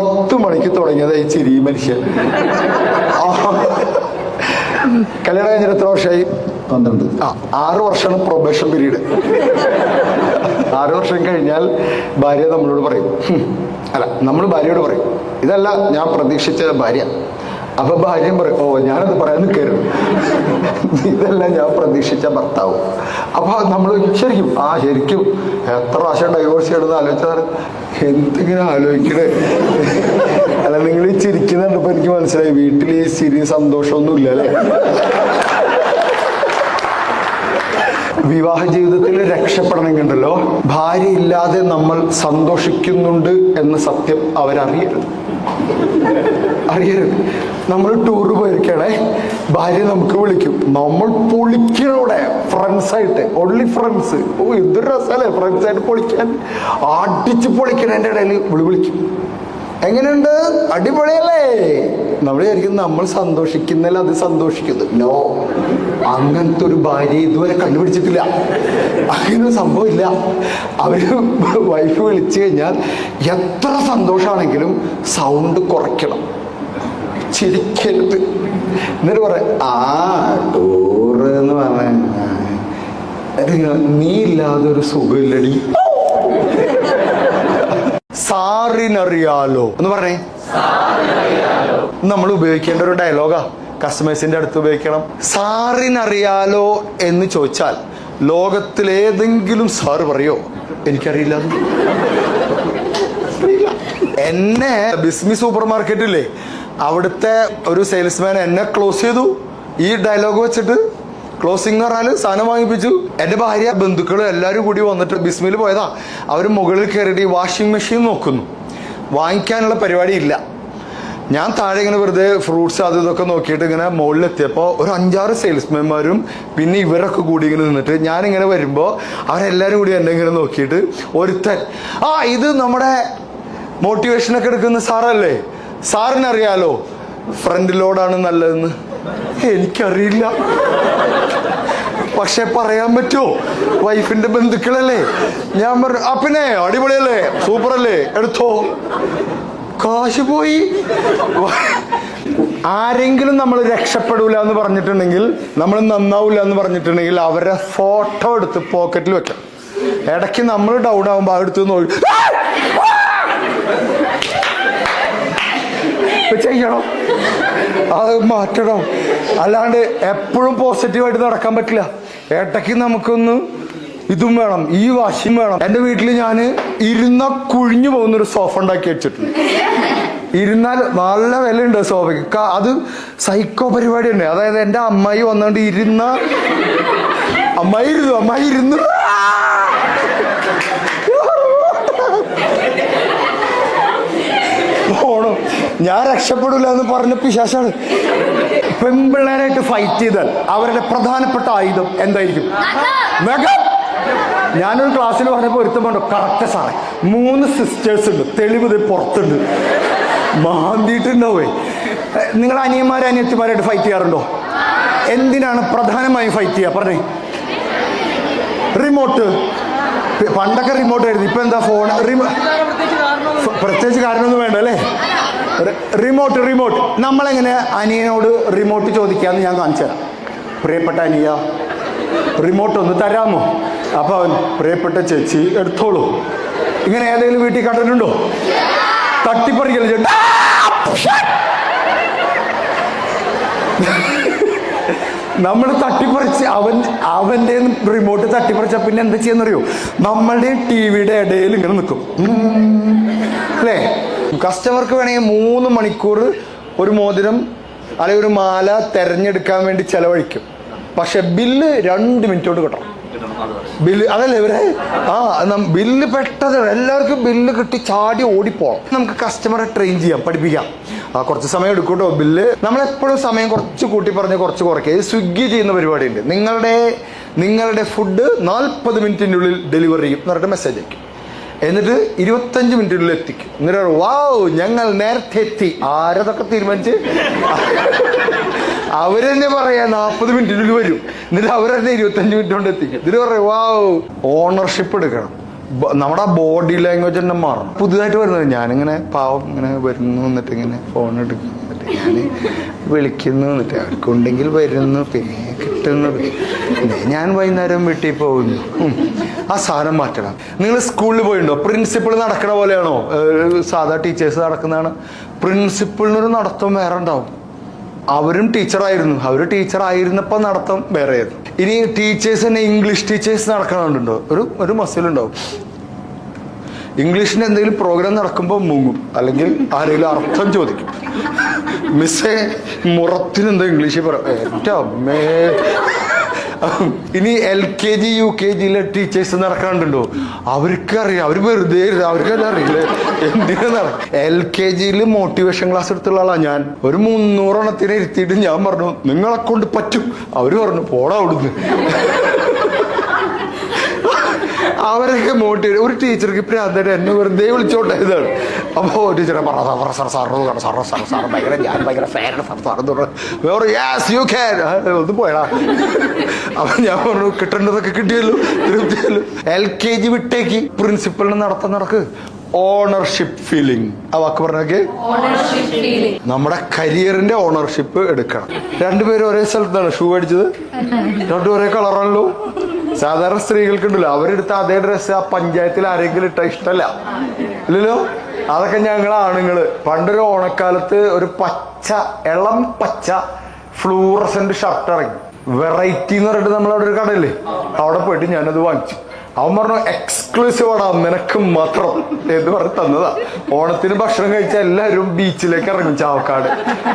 പത്ത് മണിക്ക് തുടങ്ങിയത് ഈ ചിരി മനുഷ്യൻ. കല്യാണം കഴിഞ്ഞിട്ട് എത്ര വർഷമായി? പന്ത്രണ്ട്. ആ ആറ് വർഷമാണ് പ്രൊബേഷൻ പീരീഡ് ആറ് വർഷം കഴിഞ്ഞാൽ ഭാര്യ നമ്മളോട് പറയും. അല്ല നമ്മൾ ഭാര്യയോട് പറയും. ഇതല്ല ഞാൻ പ്രതീക്ഷിച്ച ഭാര്യ. അപ്പൊ ഭാര്യയും പറയും ഓ ഞാനത് പറയാൻ നിൽക്കരുത്. ഇതെല്ലാം ഞാൻ പ്രതീക്ഷിച്ച ഭർത്താവ്. അപ്പൊ നമ്മൾ ശരിക്കും ആ ശരിക്കും എത്ര പ്രാവശ്യം ഡൈവോഴ്സ് ചെയ്യണമെന്ന് ആലോചിച്ചാൽ എന്തിങ്ങനെ ആലോചിക്കണേ? അല്ല നിങ്ങൾ ഈ ചിരിക്കുന്നുണ്ടപ്പോ എനിക്ക് മനസ്സിലായി വീട്ടിൽ ഈ ചിരി സന്തോഷമൊന്നും ഇല്ല അല്ലേ? വിവാഹ ജീവിതത്തിൽ രക്ഷപ്പെടണമെങ്കിണ്ടല്ലോ. ഭാര്യ ഇല്ലാതെ നമ്മൾ സന്തോഷിക്കുന്നുണ്ട് എന്ന സത്യം അവരറിയരുത്. അറിയരുത് നമ്മൾ ടൂർ പോയിരിക്കണേ ഭാര്യ നമുക്ക് വിളിക്കും. നമ്മൾ പൊളിക്കണോടെ ഫ്രണ്ട്സായിട്ട് ഓൺലി ഫ്രണ്ട്സ് ഓ എന്തൊരു രസമല്ലേ ഫ്രണ്ട്സ് ആയിട്ട് പൊളിക്കാൻ. അടിച്ച് പൊളിക്കണതിന്റെ ഇടയിൽ വിളി വിളിക്കും. എങ്ങനെയുണ്ട്? അടിപൊളിയല്ലേ? നമ്മൾ വിചാരിക്കും നമ്മൾ സന്തോഷിക്കുന്നതിൽ അത് സന്തോഷിക്കുന്നു. നോ അങ്ങനത്തെ ഒരു ഭാര്യ ഇതുവരെ കണ്ടുപിടിച്ചിട്ടില്ല. അങ്ങനെ സംഭവമില്ല അവർ വൈഫ് വിളിച്ചു കഴിഞ്ഞാൽ എത്ര സന്തോഷമാണെങ്കിലും സൗണ്ട് കുറയ്ക്കണം. ചിരിക്കരുത്. എന്നിട്ട് പറയാം ആ ടൂറ് എന്ന് പറഞ്ഞ നീ ഇല്ലാതെ ഒരു സുഖമില്ലടി. സാറിനറിയാലോ. എന്ന് പറഞ്ഞേ. നമ്മൾ ഉപയോഗിക്കേണ്ട ഒരു ഡയലോഗാ കസ്റ്റമേഴ്സിന്റെ അടുത്ത് ഉപയോഗിക്കണം. സാറിനറിയാലോ എന്ന് ചോദിച്ചാൽ ലോകത്തിലേതെങ്കിലും സാറ് പറയോ? എനിക്കറിയില്ല. എന്നെ ബിസ്മി സൂപ്പർ മാർക്കറ്റില്ലേ അവിടുത്തെ ഒരു സെയിൽസ്മാൻ എന്നെ ക്ലോസ് ചെയ്തു. ഈ ഡയലോഗ് വെച്ചിട്ട് ക്ലോസിംഗ് എന്ന് പറഞ്ഞാൽ സാധനം വാങ്ങിപ്പിച്ചു. എന്റെ ഭാര്യ ബന്ധുക്കളും എല്ലാവരും കൂടി വന്നിട്ട് ബിസ്മിൽ പോയതാ. അവർ മുകളിൽ കയറിയിട്ട് ഈ വാഷിംഗ് മെഷീൻ നോക്കുന്നു. വാങ്ങിക്കാനുള്ള പരിപാടി ഇല്ല. ഞാൻ താഴെ ഇങ്ങനെ വെറുതെ ഫ്രൂട്ട്സ് അത് ഇതൊക്കെ നോക്കിയിട്ട് ഇങ്ങനെ മുകളിലെത്തിയപ്പോൾ ഒരു അഞ്ചാറ് സെയിൽസ്മാൻമാരും പിന്നെ ഇവരൊക്കെ കൂടി ഇങ്ങനെ നിന്നിട്ട് ഞാനിങ്ങനെ വരുമ്പോൾ അവരെല്ലാവരും കൂടി എന്നെ ഇങ്ങനെ നോക്കിയിട്ട് ഒരുത്തൻ ആ ഇത് നമ്മുടെ മോട്ടിവേഷനൊക്കെ എടുക്കുന്ന സാറല്ലേ? സാറിനറിയാലോ? ഫ്രണ്ട് ലോഡാണ് നല്ലതെന്ന്. എനിക്കറിയില്ല. പക്ഷെ പറയാൻ പറ്റുമോ വൈഫിന്റെ ബന്ധുക്കളല്ലേ? ഞാൻ പറഞ്ഞു ആ പിന്നെ അടിപൊളിയല്ലേ? സൂപ്പർ അല്ലേ എടുത്തോ. കാശ് പോയി. ആരെങ്കിലും നമ്മൾ രക്ഷപ്പെടൂല എന്ന് പറഞ്ഞിട്ടുണ്ടെങ്കിൽ നമ്മൾ നന്നാവൂല എന്ന് പറഞ്ഞിട്ടുണ്ടെങ്കിൽ അവരെ ഫോട്ടോ എടുത്ത് പോക്കറ്റിൽ വെക്കാം ഇടയ്ക്ക് നമ്മൾ ഡൗൺ ആകുമ്പോൾ അടുത്ത് നോക്കി ഇപ്പൊ ചെയ്യണം? അത് മാറ്റണം? അല്ലാണ്ട് എപ്പോഴും പോസിറ്റീവായിട്ട് നടക്കാൻ പറ്റില്ല. ഏട്ടയ്ക്ക് നമുക്കൊന്ന് ഇതും വേണം ഈ വാശിയും വേണം. എന്റെ വീട്ടിൽ ഞാൻ ഇരുന്ന കുഴിഞ്ഞു പോകുന്ന ഒരു സോഫ ഉണ്ടാക്കി വെച്ചിട്ടുണ്ട്. ഇരുന്നാൽ നല്ല വിലയുണ്ട് സോഫയ്ക്ക്. അത് സൈക്കോ പരിപാടി ഉണ്ട് അതായത് എന്റെ അമ്മായി വന്നുകൊണ്ട് ഇരുന്ന അമ്മായി ഇരുന്നു അമ്മായി ഇരുന്നു. ഞാൻ രക്ഷപ്പെടില്ല എന്ന് പറഞ്ഞ പിശാശാണ്. പെൺപിള്ളേരായിട്ട് ഫൈറ്റ് ചെയ്താൽ അവരുടെ പ്രധാനപ്പെട്ട ആയുധം എന്തായിരിക്കും? ഞാനൊരു ക്ലാസ്സിൽ പറഞ്ഞപ്പോൾ ഒരുത്തം പറഞ്ഞു കറക്റ്റ് സാറേ മൂന്ന് സിസ്റ്റേഴ്സ് ഉണ്ട് തെളിവ് പുറത്തുണ്ട്. മാന്തിയിട്ടുണ്ടാവേ. നിങ്ങൾ അനിയന്മാരെ അനിയത്തിമാരായിട്ട് ഫൈറ്റ് ചെയ്യാറുണ്ടോ? എന്തിനാണ് പ്രധാനമായും ഫൈറ്റ് ചെയ്യുക? പറഞ്ഞേ. റിമോട്ട് പണ്ടൊക്കെ റിമോട്ട് ആയിരുന്നു ഇപ്പൊ എന്താ ഫോൺ റിമോ പ്രത്യേകിച്ച് കാരണമൊന്നും വേണ്ട അല്ലേ? റിമോട്ട് റിമോട്ട് നമ്മളെങ്ങനെ അനിയനോട് റിമോട്ട് ചോദിക്കാന്ന് ഞാൻ കാണിച്ചു തരാം. പ്രിയപ്പെട്ട അനിയ റിമോട്ട് ഒന്ന് തരാമോ? അപ്പൊ അവൻ പ്രിയപ്പെട്ട ചേച്ചി എടുത്തോളൂ. ഇങ്ങനെ ഏതെങ്കിലും വീട്ടിൽ കണ്ടിട്ടുണ്ടോ? തട്ടിപ്പറിക്കൽ നമ്മൾ തട്ടിപ്പറിച്ച് അവൻ അവന്റെ റിമോട്ട് തട്ടിപ്പറിച്ച പിന്നെ എന്താ ചെയ്യുന്നറിയോ? നമ്മളുടെ ടി വിയുടെ ഇടയിൽ ഇങ്ങനെ നിൽക്കും. അല്ലേ? കസ്റ്റമർക്ക് വേണമെങ്കിൽ മൂന്ന് മണിക്കൂർ ഒരു മോതിരം അല്ലെങ്കിൽ ഒരു മാല തെരഞ്ഞെടുക്കാൻ വേണ്ടി ചെലവഴിക്കും. പക്ഷെ ബില്ല് രണ്ട് മിനിറ്റ് കൊണ്ട് കിട്ടണം. ബില്ല് അതല്ലേ ഇവരെ? ആ ബില്ല് പെട്ടത് എല്ലാവർക്കും ബില്ല് കിട്ടി ചാടി ഓടിപ്പോണം. നമുക്ക് കസ്റ്റമറെ ട്രെയിൻ ചെയ്യാം പഠിപ്പിക്കാം. ആ കുറച്ച് സമയം എടുക്കും കേട്ടോ ബില്ല്. നമ്മളെപ്പോഴും സമയം കുറച്ച് കൂട്ടി പറഞ്ഞ് കുറച്ച് കുറയ്ക്കുക. ഇത് സ്വിഗ്ഗി ചെയ്യുന്ന പരിപാടിയുണ്ട്. നിങ്ങളുടെ നിങ്ങളുടെ ഫുഡ് നാൽപ്പത് മിനിറ്റിനുള്ളിൽ ഡെലിവറി ചെയ്യും എന്ന് പറഞ്ഞിട്ട് മെസ്സേജ് അയക്കും. എന്നിട്ട് ഇരുപത്തഞ്ച് മിനിറ്റിനുള്ളിൽ എത്തിക്കും. എന്നിട്ട് വാവ് ഞങ്ങൾ നേരത്തെ എത്തി. ആരതൊക്കെ തീരുമാനിച്ച്? അവരെന്നെ പറയാ നാൽപ്പത് മിനിറ്റിനുള്ളിൽ വരും. എന്നിട്ട് അവരെന്നെ ഇരുപത്തഞ്ച് മിനിറ്റ് കൊണ്ട് എത്തിക്കും. എന്നിട്ട് പറയും വാവ് ഓണർഷിപ്പ് എടുക്കണം. നമ്മുടെ ബോഡി ലാംഗ്വേജ് തന്നെ മാറും പുതുതായിട്ട് വരുന്നത് ഞാനിങ്ങനെ പാവം ഇങ്ങനെ വരുന്നു എന്നിട്ട് ഇങ്ങനെ ഫോൺ എടുക്കുന്നു. എന്നിട്ട് ഞാൻ വിളിക്കുന്നു എന്നിട്ട് അവർക്കുണ്ടെങ്കിൽ വരുന്നു പിന്നെ കിട്ടുന്നു ഞാൻ വൈകുന്നേരം വീട്ടിൽ പോകുന്നു. ആ സാധനം മാറ്റണം. നിങ്ങൾ സ്കൂളിൽ പോയിണ്ടോ പ്രിൻസിപ്പൾ നടക്കണ പോലെയാണോ? സാധാ ടീച്ചേഴ്സ് നടക്കുന്നതാണ്. പ്രിൻസിപ്പളിനൊരു നടത്തം വേറെ ഉണ്ടാവും. അവരും ടീച്ചറായിരുന്നു അവർ ടീച്ചർ ആയിരുന്നപ്പോൾ നടത്തം വേറെ ഇനി ടീച്ചേഴ്സ് തന്നെ ഇംഗ്ലീഷ് ടീച്ചേഴ്സ് നടക്കണുണ്ടോ ഒരു ഒരു മസിലുണ്ടാവും ഇംഗ്ലീഷിന് എന്തെങ്കിലും പ്രോഗ്രാം നടക്കുമ്പോൾ മുങ്ങും. അല്ലെങ്കിൽ ആരെങ്കിലും അർത്ഥം ചോദിക്കും. മിസ്സേ മുറത്തിനെന്തോ ഇംഗ്ലീഷിൽ പറയാം എന്റെ അമ്മേ. ഇനി L K G U K G teachers നടക്കാണ്ടുണ്ടോ അവർക്ക് അറിയാം അവർ വെറുതെ അവർക്ക് അവർക്കെല്ലാം അറിയില്ലേ? എന്തിനാ എൽ കെ ജിയിൽ മോട്ടിവേഷൻ ക്ലാസ് എടുത്തുള്ള ആളാ ഞാൻ. ഒരു മുന്നൂറെണ്ണത്തിനെ ഇരുത്തിയിട്ട് ഞാൻ പറഞ്ഞു നിങ്ങളെ കൊണ്ട് പറ്റും. അവർ പറഞ്ഞു പോടാ അവിടുന്ന്. അവരൊക്കെ മോട്ടിവേറ്റ്. ഒരു ടീച്ചർക്ക് പ്രാന്തര എന്നെ വെറുതെ വിളിച്ചോട്ടെ ഇതാണ്. അപ്പോൾ ടീച്ചറെ പറ sir sir sir sir sir sir sir ഭയങ്കര ഞാൻ ഭയങ്കര ഫാനാണ് സാർ സാർ എന്ന് പറഞ്ഞു. യാസ് യു ക്യാൻ ഒന്ന് പോയടാ. അപ്പം ഞാൻ പറഞ്ഞു കിട്ടേണ്ടതൊക്കെ കിട്ടിയല്ലോ തൃപ്തിയല്ലോ. എൽ കെ ജി വിട്ടേക്ക്. പ്രിൻസിപ്പളിന് നടത്താൻ നടക്ക്. ഓണർഷിപ്പ് ഫീലിംഗ് ആ വാക്ക് പറഞ്ഞൊക്കെ നമ്മുടെ കരിയറിന്റെ ഓണർഷിപ്പ് എടുക്കണം. രണ്ടുപേരും ഒരേ സ്ഥലത്താണ് ഷൂ അടിച്ചത് രണ്ടും ഒരേ കളറാണല്ലോ. സാധാരണ സ്ത്രീകൾക്ക് ഉണ്ടല്ലോ അവരെടുത്ത അതേ ഡ്രസ്സ് ആ പഞ്ചായത്തിൽ ആരെങ്കിലും ഇട്ട ഇഷ്ടമല്ല ഇല്ലല്ലോ? അതൊക്കെ ഞങ്ങൾ ആണുങ്ങൾ. പണ്ടൊരു ഓണക്കാലത്ത് ഒരു പച്ച ഇളം പച്ച ഫ്ലൂറസന്റ് ഷർട്ട് ഇറങ്ങി. വെറൈറ്റി എന്ന് പറഞ്ഞിട്ട് നമ്മളവിടെ ഒരു കടയില്ലേ? അവിടെ പോയിട്ട് ഞാനത് വാങ്ങിച്ചു. അവൻ പറഞ്ഞു എക്സ്ക്ലൂസീവ് ആടാ നിനക്ക് മാത്രം. എന്ന് പറഞ്ഞ് തന്നതാ. ഓണത്തിന് ഭക്ഷണം കഴിച്ച എല്ലാവരും ബീച്ചിലേക്ക് ഇറങ്ങും ചാവക്കാട്.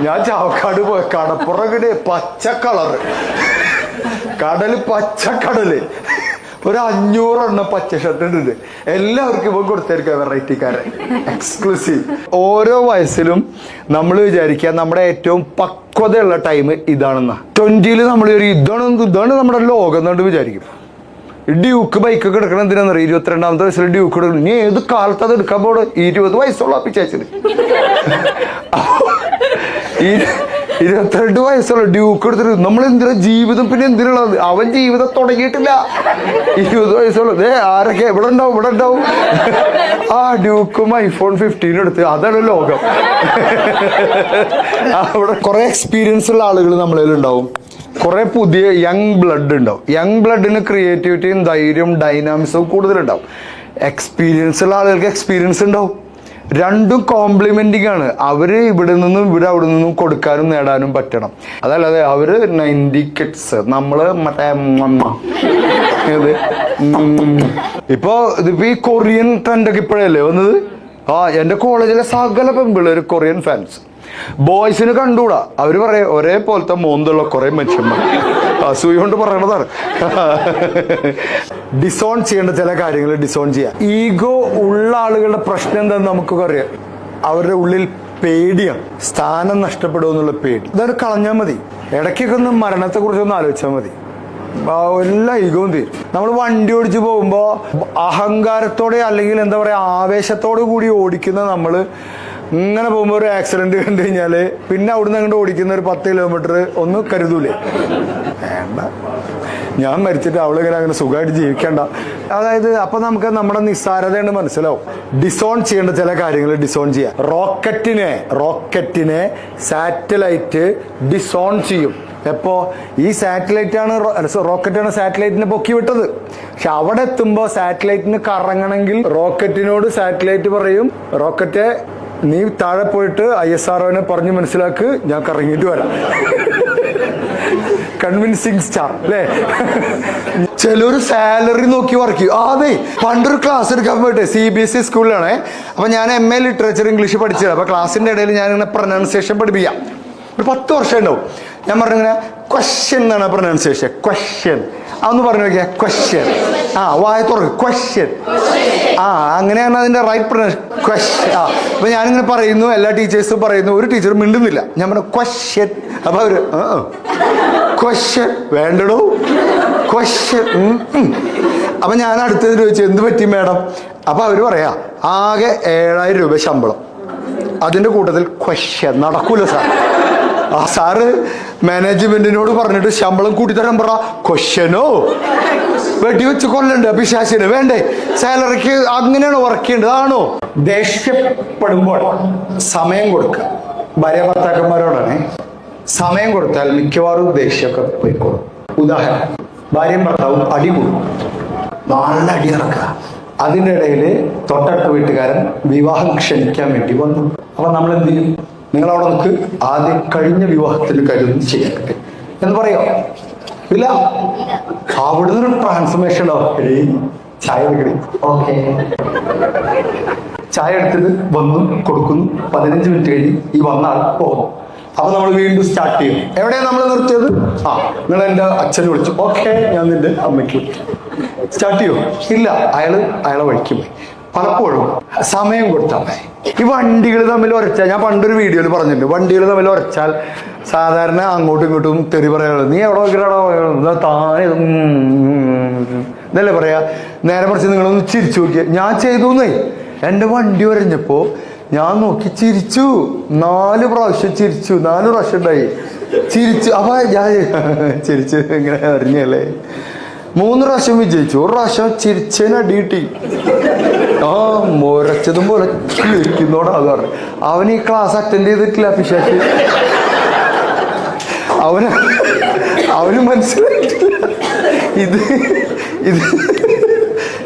ഞാൻ ചാവക്കാട് പോയ. കടപ്പുറകിടെ പച്ച കളറ് കടൽ പച്ചക്കടൽ. കടൽ ഒരു അഞ്ഞൂറെണ്ണം പച്ച ഷർട്ട് ഉണ്ട് എല്ലാവർക്കും ഇപ്പൊ കൊടുത്തായിരിക്കാം വെറൈറ്റിക്കാരൻ എക്സ്ക്ലൂസീവ് ഓരോ വയസ്സിലും നമ്മൾ വിചാരിക്കുക നമ്മുടെ ഏറ്റവും പക്വതയുള്ള ടൈം ഇതാണെന്ന. ട്വന്റിയിൽ നമ്മൾ ഒരു ഇതാണ് ഇതാണ് നമ്മുടെ ലോകം എന്നുകൊണ്ട് വിചാരിക്കും. ഡ്യൂക്ക് ബൈക്കൊക്കെ എടുക്കണം എന്തിനാണെന്നറിയാം? ഇരുപത്തിരണ്ടാമത്തെ വയസ്സിൽ ഡ്യൂക്ക് എടുക്കണം. ഇനി ഏത് കാലത്ത് അത് എടുക്കാൻ പോകണം ഇരുപത് വയസ്സുള്ള പിച്ചാച്ചിന്. ഇരുപത്തിരണ്ട് വയസ്സുള്ള ഡ്യൂക്ക് എടുത്തിട്ട് നമ്മൾ എന്തിനാ ജീവിതം പിന്നെ എന്തിനുള്ളത്? അവൻ ജീവിതം തുടങ്ങിയിട്ടില്ല. ഇരുപത് വയസ്സുള്ളത് ഏ ആരൊക്കെ? എവിടെ ഉണ്ടാവും ഇവിടെ ഉണ്ടാവും. ആ ഡ്യൂക്കും ഐഫോൺ ഫിഫ്റ്റീനും എടുത്ത്. അതാണ് ലോകം. അവിടെ കുറെ എക്സ്പീരിയൻസ് ഉള്ള ആളുകൾ നമ്മളിൽ ഉണ്ടാവും. കുറെ പുതിയ യങ് ബ്ലഡ് ഉണ്ടാവും. യങ് ബ്ലഡിന് ക്രിയേറ്റിവിറ്റിയും ധൈര്യവും ഡൈനാമിക്സും കൂടുതലുണ്ടാവും. എക്സ്പീരിയൻസ് ഉള്ള ആളുകൾക്ക് എക്സ്പീരിയൻസ് ഉണ്ടാവും. രണ്ടും കോംപ്ലിമെന്റിങ് ആണ്. അവർ ഇവിടെ നിന്നും ഇവിടെ അവിടെ നിന്നും കൊടുക്കാനും നേടാനും പറ്റണം. അതല്ലാതെ അവർ നയന്റി കിഡ്സ് നമ്മൾ മറ്റേ. ഇപ്പൊ ഇതിപ്പോ ഈ കൊറിയൻ ട്രെൻഡൊക്കെ ഇപ്പോഴല്ലേ വന്നത്? ആ എന്റെ കോളേജിലെ സകല പെമ്പിള്ളേര് കൊറിയൻ ഫാൻസ് ബോയ്സിന് കണ്ടുകൂടാ അവർ പറയാ ഒരേ പോലത്തെ മോന്തുള്ള കുറെ മനുഷ്യന്മാർ. അസൂയ കൊണ്ട് പറയണതാണ്. ഡിസോൺ ചെയ്യേണ്ട ചില കാര്യങ്ങൾ ഡിസോൺ ചെയ്യാം. ഈഗോ ഉള്ള ആളുകളുടെ പ്രശ്നം എന്താണെന്ന് നമുക്കൊക്കെ അറിയാം. അവരുടെ ഉള്ളിൽ പേടിയാണ് സ്ഥാനം നഷ്ടപ്പെടുമെന്നുള്ള പേടി. അതൊരു കളഞ്ഞാൽ മതി. ഇടയ്ക്കൊക്കെ ഒന്ന് മരണത്തെ കുറിച്ചൊന്ന് ആലോചിച്ചാൽ മതി എല്ലാം ഈഗവും തീരും. നമ്മൾ വണ്ടി ഓടിച്ചു പോകുമ്പോൾ അഹങ്കാരത്തോടെ അല്ലെങ്കിൽ എന്താ പറയുക ആവേശത്തോടു കൂടി ഓടിക്കുന്ന നമ്മൾ ഇങ്ങനെ പോകുമ്പോൾ ഒരു ആക്സിഡന്റ് കണ്ടു കഴിഞ്ഞാൽ പിന്നെ അവിടുന്ന് അങ്ങോട്ട് ഓടിക്കുന്ന ഒരു പത്ത് കിലോമീറ്റർ ഒന്നും കരുതൂലേ. വേണ്ട. ഞാൻ മരിച്ചിട്ട് അവളിങ്ങനെ അങ്ങനെ സുഖമായിട്ട് ജീവിക്കണ്ട. അതായത് അപ്പൊ നമുക്ക് നമ്മുടെ നിസ്സാരതയുണ്ട് മനസ്സിലാവും. ഡിസോൺ ചെയ്യേണ്ട ചില കാര്യങ്ങൾ ഡിസോൺ ചെയ്യാം. റോക്കറ്റിനെ റോക്കറ്റിനെ സാറ്റലൈറ്റ് ഡിസോൺ ചെയ്യും. എപ്പോ? ഈ സാറ്റലൈറ്റ് ആണ് റോക്കറ്റ് ആണ് സാറ്റലൈറ്റിനെ പൊക്കി വിട്ടത്. പക്ഷെ അവിടെ എത്തുമ്പോ സാറ്റലൈറ്റിന് കറങ്ങണമെങ്കിൽ റോക്കറ്റിനോട് സാറ്റലൈറ്റ് പറയും. റോക്കറ്റ് നീ താഴെ പോയിട്ട് ഐ എസ് ആർ ഒനെ പറഞ്ഞ് മനസ്സിലാക്ക് ഞാൻ കറങ്ങിയിട്ട് വരാം. കൺവിൻസിങ് സ്റ്റാർ അല്ലേ? ചിലൊരു സാലറി നോക്കി വർക്ക് ചെയ്യും. അതെ പണ്ടൊരു ക്ലാസ് എടുക്കാൻ പോയിട്ട് സി ബി എസ് ഇ സ്കൂളിലാണേ അപ്പൊ ഞാൻ എം എ ലിറ്ററേച്ചർ ഇംഗ്ലീഷ് പഠിച്ചത് അപ്പൊ ക്ലാസ്സിന്റെ ഇടയിൽ ഞാൻ ഇങ്ങനെ പ്രൊനൗൺസിയേഷൻ പഠിപ്പിക്കാം. ഒരു പത്ത് വർഷം ഉണ്ടാവും. ഞാൻ പറഞ്ഞു ക്വസ്റ്റ്യൻ എന്നാണ് പ്രൊനൗൺസിയേഷൻ ക്വസ്റ്റ്യൻ അതൊന്ന് പറഞ്ഞു നോക്കിയാ ക്വസ്റ്റ്യൻ ആ വായ തുറക്ക്. ക്വസ്റ്റ്യൻ ആ അങ്ങനെയാണ് അതിന്റെ റൈറ്റ് പ്രൊനൗൺസ് ക്വസ്റ്റ്യൻ ആ അപ്പൊ ഞാനിങ്ങനെ പറയുന്നു എല്ലാ ടീച്ചേഴ്സും പറയുന്നു ഒരു ടീച്ചർ മിണ്ടുന്നില്ല. ഞാൻ പറഞ്ഞു ക്വസ്റ്റ്യൻ അപ്പൊ അവർ ക്വസ്റ്റ്യൻ വേണ്ടടോ. ക്വസ്റ്റ്യൻ അപ്പൊ ഞാൻ അടുത്തത് ചോദിച്ചു എന്ത് പറ്റി മാഡം? അപ്പൊ അവർ പറയാ ആകെ ഏഴായിരം രൂപ ശമ്പളം. അതിന്റെ കൂട്ടത്തിൽ ക്വസ്റ്റ്യൻ നടക്കൂല സാർ. ആ സാറ് മാനേജ്മെന്റിനോട് പറഞ്ഞിട്ട് ശമ്പളം കൂട്ടിത്തരാൻ പറ. ക്വസ്റ്റ്യനോ വെടിവെച്ച് കൊല്ലണ്ട് അഭിശാസിന് വേണ്ടേ? സാലറിക്ക് അങ്ങനെയാണ് വർക്ക് ചെയ്യേണ്ടത്. ആണോ? ദേഷ്യപ്പെടുമ്പോൾ സമയം കൊടുക്കുക. ഭാര്യ ഭർത്താക്കന്മാരോടാണ്. സമയം കൊടുത്താൽ മിക്കവാറും ദേഷ്യമൊക്കെ പോയിക്കോളും. ഉദാഹരണം ഭാര്യയും ഭർത്താവും അടി കൂടും. നല്ല അടി നടക്കുക. അതിന്റെ ഇടയിൽ തൊട്ടടുത്ത വീട്ടുകാരൻ വിവാഹം ക്ഷണിക്കാൻ വേണ്ടി വന്നു. അപ്പൊ നമ്മൾ എന്ത് ചെയ്യും? നിങ്ങൾ അവിടെ നിൽക്ക് ആദ്യം കഴിഞ്ഞ വിവാഹത്തിൽ കരുതി ചെയ്യട്ടെ എന്ന് പറയോ? ഇല്ല. അവിടുന്ന് ഒരു ട്രാൻസ്ഫർമേഷൻ ചായ ചായ എടുത്തിട്ട് വന്നു കൊടുക്കുന്നു. പതിനഞ്ച് മിനിറ്റ് കഴിഞ്ഞ് ഈ വന്ന പോകും. അപ്പൊ നമ്മൾ വീണ്ടും സ്റ്റാർട്ട് ചെയ്യും. എവിടെയാണ് നമ്മൾ നിർത്തിയത്? ആ നിങ്ങൾ എന്റെ അച്ഛനെ വിളിച്ചു. ഓക്കെ ഞാൻ നിന്റെ അമ്മയ്ക്ക് വിളിച്ചു സ്റ്റാർട്ട് ചെയ്യോ? ഇല്ല. അയാൾ അയാളെ വഴിക്ക് പോയി. പലപ്പോഴും സമയം കൊടുത്താൽ മതി. ഈ വണ്ടികൾ തമ്മിൽ ഉരച്ചാൽ ഞാൻ പണ്ടൊരു വീഡിയോയിൽ പറഞ്ഞിട്ടുണ്ട് വണ്ടികൾ തമ്മിൽ ഉരച്ചാൽ സാധാരണ അങ്ങോട്ടും ഇങ്ങോട്ടും തെറി പറയാനുള്ളത് നീ എവിടെ നോക്കിയാടോ താനെ എന്നല്ലേ പറയാ? നേരെ മറിച്ച് നിങ്ങളൊന്ന് ചിരിച്ചു നോക്കിയ. ഞാൻ ചെയ്തു എന്നേ. എന്റെ വണ്ടി ഉരഞ്ഞപ്പോ ഞാൻ നോക്കി ചിരിച്ചു. നാല് പ്രാവശ്യം ചിരിച്ചു. നാല് പ്രാവശ്യം ഉണ്ടായി. ചിരിച്ചു. അപ്പൊ ഞാൻ ചിരിച്ചു ഇങ്ങനെ അറിഞ്ഞല്ലേ മൂന്ന് പ്രാവശ്യം വിജയിച്ചു. ഒരു പ്രാവശ്യം ചിരിച്ചതിന് അടി കിട്ടി. ആ മുരച്ചതും പോലെ പറഞ്ഞു അവൻ ഈ ക്ലാസ് അറ്റൻഡ് ചെയ്തിട്ടില്ല പിശാച്ച്. അവന് അവന് മനസ്സിലായിട്ടില്ല. ഇത് ഇത്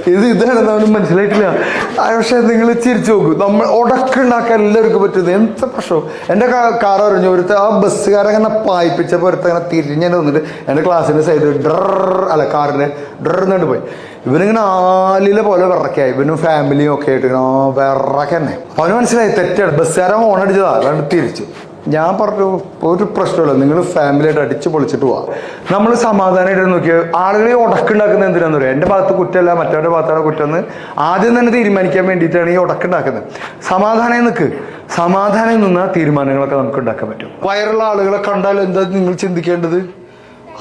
ഇത് ഇതാണെന്ന് അവന് മനസ്സിലായിട്ടില്ല. പക്ഷെ നിങ്ങൾ ചിരിച്ചു നോക്കൂ. നമ്മൾ ഉടക്കുണ്ടാക്കാൻ എല്ലാവർക്കും പറ്റുന്നത് എന്ത് പ്രശ്നം എന്റെ കാർ അറിഞ്ഞു. ഒരുത്ത ആ ബസ്സുകാരങ്ങനെ പായിപ്പിച്ച ഒരുത്ത അങ്ങനെ തിരിഞ്ഞു വന്നിട്ട് എന്റെ ക്ലാസ്സിന്റെ സൈഡ് ഡ്രർ അല്ല കാറിന്റെ ഡ്രണ്ട് പോയി. ഇവനിങ്ങനെ ആലിലെ പോലെ വിറക്കായി ഇവനും ഫാമിലിയും ഒക്കെ ആയിട്ട് ഇങ്ങനെ വിറക്കന്നെ വിറക്ക അവന് മനസ്സിലായി തെറ്റാണ്. ബസ്സുകാരൻ ഓണടിച്ചതാ അതാണ് തിരിച്ചു. ഞാൻ പറഞ്ഞു ഒരു പ്രശ്നമില്ല നിങ്ങൾ ഫാമിലിയായിട്ട് അടിച്ച് പൊളിച്ചിട്ട് പോവാ. നമ്മൾ സമാധാനമായിട്ട് നോക്കിയ ആളുകളെ ഉടക്കുണ്ടാക്കുന്നത് എന്തിനാന്ന് പറയാം എന്റെ ഭാഗത്ത് കുറ്റമല്ല മറ്റവരുടെ ഭാഗത്താണ് കുറ്റമെന്ന് ആദ്യം തന്നെ തീരുമാനിക്കാൻ വേണ്ടിയിട്ടാണ് ഈ ഉടക്കുണ്ടാക്കുന്നത്. സമാധാനം നിൽക്ക് സമാധാനം നിന്നാൽ തീരുമാനങ്ങളൊക്കെ നമുക്ക് ഉണ്ടാക്കാൻ പറ്റും. വയറുള്ള ആളുകളെ കണ്ടാൽ എന്താ നിങ്ങൾ ചിന്തിക്കേണ്ടത്?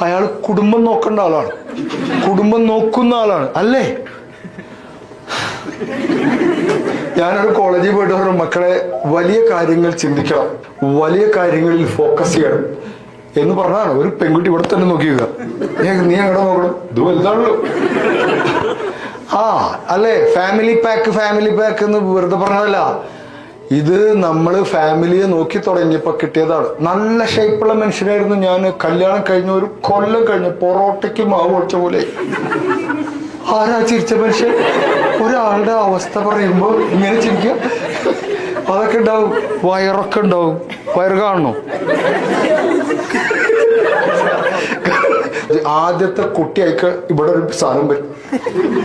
അയാൾ കുടുംബം നോക്കേണ്ട ആളാണ്. കുടുംബം നോക്കുന്ന ആളാണ്. അല്ലേ? ഞാനൊരു കോളേജിൽ പോയിട്ട് പറഞ്ഞു മക്കളെ വലിയ കാര്യങ്ങൾ ചിന്തിക്കണം. വലിയ കാര്യങ്ങളിൽ ഫോക്കസ് ചെയ്യണം. എന്ന് പറഞ്ഞാണ്. ഒരു പെൺകുട്ടി ഇവിടെ തന്നെ നോക്കിയത് നീ എങ്ങനെ നോക്കണം. ഇത് വലുതാണല്ലോ. ആ അല്ലേ? ഫാമിലി പാക്ക് ഫാമിലി പാക്ക് എന്ന് വെറുതെ പറഞ്ഞതല്ല. ഇത് നമ്മൾ ഫാമിലിയെ നോക്കി തുടങ്ങിയപ്പോൾ കിട്ടിയതാണ്. നല്ല ഷേപ്പുള്ള മനുഷ്യനായിരുന്നു ഞാൻ. കല്യാണം കഴിഞ്ഞ ഒരു കൊല്ലം കഴിഞ്ഞ് പൊറോട്ടയ്ക്ക് മാവ് ഒഴിച്ച പോലെ. ആരാ ചിരിച്ച മനുഷ്യൻ? ഒരാളുടെ അവസ്ഥ പറയുമ്പോൾ ഇങ്ങനെ ചിരിക്കുക അതൊക്കെ ഉണ്ടാവും. വയറൊക്കെ ഉണ്ടാവും. വയറ് കാണണോ? ആദ്യത്തെ കുട്ടിയായിക്ക ഇവിടെ ഒരു സാധനം വരും.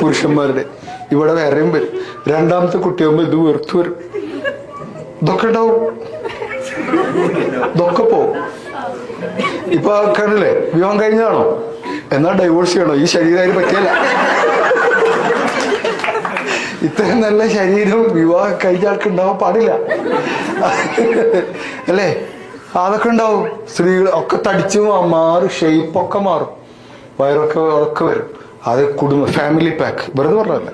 പുരുഷന്മാരുടെ. ഇവിടെ വേറെയും വരും. രണ്ടാമത്തെ കുട്ടിയാകുമ്പോൾ ഇത് വെറുത്ത് വരും. ഇതൊക്കെ ഉണ്ടാവും. ഇതൊക്കെ പോവും. ഇപ്പൊ കണ്ടില്ലേ വിവാഹം കഴിഞ്ഞാണോ എന്നാ ഡൈവോഴ്സ് ചെയ്യണോ? ഈ ശരീരം പറ്റിയല്ല. ഇത്രയും നല്ല ശരീരം വിവാഹം കഴിഞ്ഞ ആൾക്ക് ഉണ്ടാവാൻ പാടില്ല. അല്ലേ? അതൊക്കെ ഉണ്ടാവും. സ്ത്രീകൾ ഒക്കെ തടിച്ചു മാറും ഷേപ്പ് ഒക്കെ മാറും. വയറൊക്കെ ഉറക്കെ വരും. അത് കുടുംബ ഫാമിലി പാക്ക് വെറുതെ പറഞ്ഞല്ല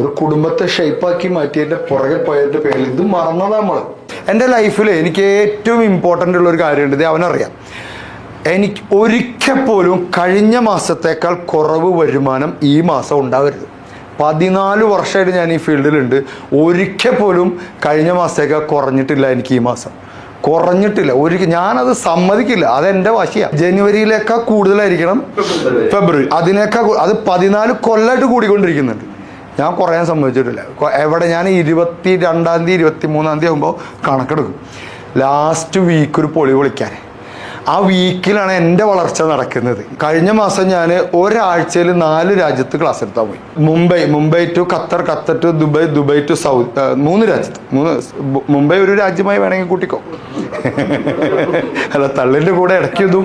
ഒരു കുടുംബത്തെ ഷേപ്പാക്കി മാറ്റിയതിന്റെ പുറകെ പോയതിന്റെ പേരിൽ ഇത് മറന്നതാ നമ്മൾ. എന്റെ ലൈഫിൽ എനിക്ക് ഏറ്റവും ഇമ്പോർട്ടന്റ് ഉള്ള ഒരു കാര്യമുണ്ട്. ഇത് അവനറിയാം. എനിക്ക് ഒരിക്കൽ പോലും കഴിഞ്ഞ മാസത്തേക്കാൾ കുറവ് വരുമാനം ഈ മാസം ഉണ്ടാവരുത്. പതിനാല് വർഷമായിട്ട് ഞാൻ ഈ ഫീൽഡിലുണ്ട്. ഒരിക്കൽ പോലും കഴിഞ്ഞ മാസത്തേക്ക് കുറഞ്ഞിട്ടില്ല എനിക്ക് ഈ മാസം. കുറഞ്ഞിട്ടില്ല. ഒരിക്കൽ ഞാനത് സമ്മതിക്കില്ല. അതെന്റെ വാശിയാണ് ജനുവരിയിലേക്കാൾ കൂടുതലായിരിക്കണം ഫെബ്രുവരി. അതിനേക്കാൾ അത് പതിനാല് കൊല്ലമായിട്ട് കൂടിക്കൊണ്ടിരിക്കുന്നുണ്ട്. ഞാൻ കുറയാൻ സമ്മതിച്ചിട്ടില്ല. എവിടെ ഞാൻ ഇരുപത്തി രണ്ടാം തീയതി ഇരുപത്തി മൂന്നാം തീയതി ആകുമ്പോൾ കണക്കെടുക്കും. ലാസ്റ്റ് വീക്ക് ഒരു പൊളി പൊളിക്കാൻ. ആ വീക്കിലാണ് എന്റെ വളർച്ച നടക്കുന്നത്. കഴിഞ്ഞ മാസം ഞാൻ ഒരാഴ്ചയിൽ നാല് രാജ്യത്ത് ക്ലാസ് എടുത്താൽ പോയി. Mumbai Mumbai to Qatar Qatar to Dubai Dubai to south മൂന്ന് രാജ്യത്ത്. മൂന്ന് മുംബൈ ഒരു രാജ്യമായി വേണമെങ്കിൽ കൂട്ടിക്കോ. അല്ല തള്ളിന്റെ കൂടെ ഇടയ്ക്കൊന്നും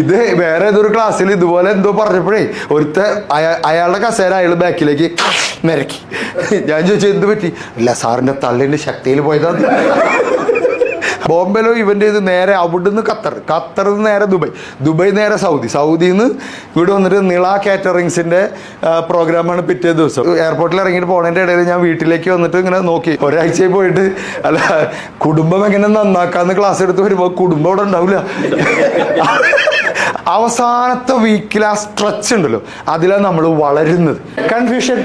ഇത്. വേറെ ഏതൊരു ക്ലാസ്സിൽ ഇതുപോലെ എന്തോ പറഞ്ഞപ്പോഴേ ഒരുത്ത അയാളുടെ കസേര അയാൾ ബാക്കിലേക്ക് നിരക്കി ഞാൻ ചോദിച്ചു എന്ത് പറ്റി? ഇല്ല സാറിന്റെ തള്ളിന്റെ ശക്തിയിൽ പോയതാ. ബോംബെയിലോ ഇവന്റ് ചെയ്ത് നേരെ അവിടുന്ന് ഖത്തർ. ഖത്തറിൽ നിന്ന് നേരെ ദുബായ്. ദുബായ് നേരെ സൗദി. സൗദിയിൽ നിന്ന് ഇവിടെ വന്നിട്ട് നിള കാറ്ററിങ്സിന്റെ പ്രോഗ്രാമാണ് പിറ്റേ ദിവസം. എയർപോർട്ടിൽ ഇറങ്ങിയിട്ട് പോണതിന്റെ ഇടയിൽ ഞാൻ വീട്ടിലേക്ക് വന്നിട്ട് ഇങ്ങനെ നോക്കി. ഒരാഴ്ചയിൽ പോയിട്ട്. അല്ല കുടുംബം എങ്ങനെ നന്നാക്കാന്ന് ക്ലാസ് എടുത്ത് വരുമ്പോൾ കുടുംബം അവിടെ ഉണ്ടാവില്ല അവസാനത്തെ വീക്കിൽ ആ സ്ട്രെച്ച് ഉണ്ടല്ലോ. അതിലാണ് നമ്മൾ വളരുന്നത്. കൺഫ്യൂഷൻ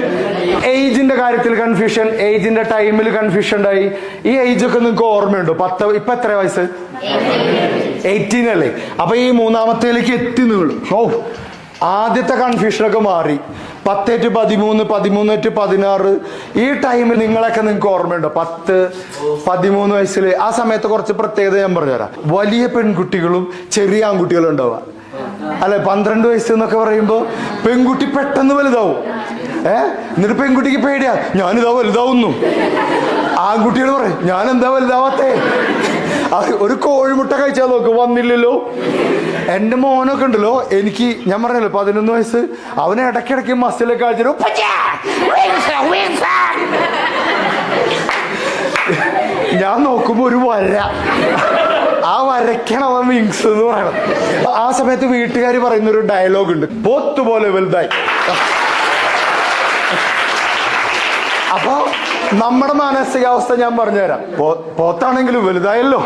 ഏജിന്റെ കാര്യത്തിൽ കൺഫ്യൂഷൻ ഏജിന്റെ ടൈമിൽ കൺഫ്യൂഷൻ ഉണ്ടായി. ഈ ഏജ് ഒക്കെ നിങ്ങൾക്ക് ഓർമ്മയുണ്ടോ? പത്ത് ഇപ്പൊ എത്ര വയസ്സ്? എയ്റ്റീൻ അല്ലേ? അപ്പൊ ഈ മൂന്നാമത്തേലേക്ക് എത്തി നിങ്ങൾ ഓ ആദ്യത്തെ കൺഫ്യൂഷനൊക്കെ മാറി. പത്തേറ്റ് പതിമൂന്ന് പതിമൂന്ന് ടു പതിനാറ്. ഈ ടൈമിൽ നിങ്ങളൊക്കെ നിങ്ങൾക്ക് ഓർമ്മയുണ്ടോ? പത്ത് പതിമൂന്ന് വയസ്സിൽ ആ സമയത്ത് കുറച്ച് പ്രത്യേകത ഞാൻ പറഞ്ഞുതരാം. വലിയ പെൺകുട്ടികളും ചെറിയ ആൺകുട്ടികളും ഉണ്ടാവുക. അല്ലെ പന്ത്രണ്ട് വയസ്സ് എന്നൊക്കെ പറയുമ്പോ പെൺകുട്ടി പെട്ടെന്ന് വലുതാവും. ഏ? എന്നിട്ട് പെൺകുട്ടിക്ക് പേടിയാ. ഞാനിതാ വലുതാവുന്നു. ആൺകുട്ടികൾ പറയും ഞാൻ എന്താ വലുതാവാത്തേ? ഒരു കോഴിമുട്ട കഴിച്ചാൽ നോക്ക് വന്നില്ലല്ലോ. എന്റെ മോനൊക്കെ ഉണ്ടല്ലോ എനിക്ക് ഞാൻ പറഞ്ഞല്ലോ പതിനൊന്ന് വയസ്സ്. അവനെ ഇടയ്ക്കിടയ്ക്ക് മസിലൊക്കെ കഴിച്ചിട്ട് "ഉപ്പച്ചാ, wings, wings." ഞാൻ നോക്കുമ്പോ ഒരു വര. ആ വരയ്ക്കണം അവൻ വിങ്സ് എന്ന് പറയണം. ആ സമയത്ത് വീട്ടുകാർ പറയുന്ന ഒരു ഡയലോഗ് ഉണ്ട്. പോത്ത് പോലെ വലുതായി. അപ്പൊ നമ്മുടെ മാനസികാവസ്ഥ ഞാൻ പറഞ്ഞുതരാം. പോത്താണെങ്കിലും വലുതായല്ലോ.